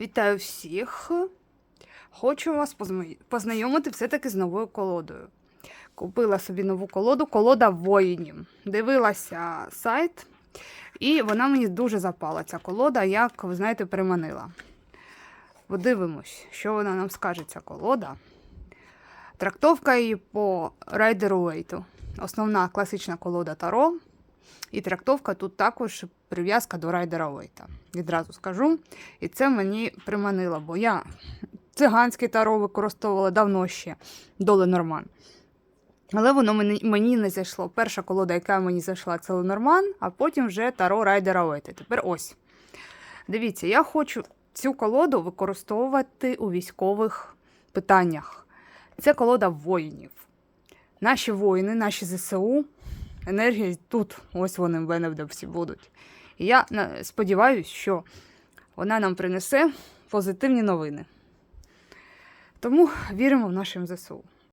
Вітаю всіх! Хочу вас познайомити все-таки з новою колодою. Купила собі нову колоду, колода воїнів. Дивилася сайт, і вона мені дуже запала. Ця колода, як ви знаєте, приманила. Подивимось, що вона нам скаже, ця колода. Трактовка її по райдеру Вейту. Основна класична колода Таро. І трактовка тут також прив'язка до райдера Вейта. Відразу скажу. І це мені приманило, бо я циганське таро використовувала давно ще до Ленорман. Але воно мені, не зайшло. Перша колода, яка мені зайшла, це Ленорман, а потім вже таро райдера Вейта. Тепер ось. Dивіться, я хочу цю колоду використовувати у військових питаннях. Це колода воїнів. Наші воїни, наші ЗСУ, енергія тут, ось вони в мене всі будуть. І я сподіваюся, що вона нам принесе позитивні новини. Тому віримо в нашим ЗСУ.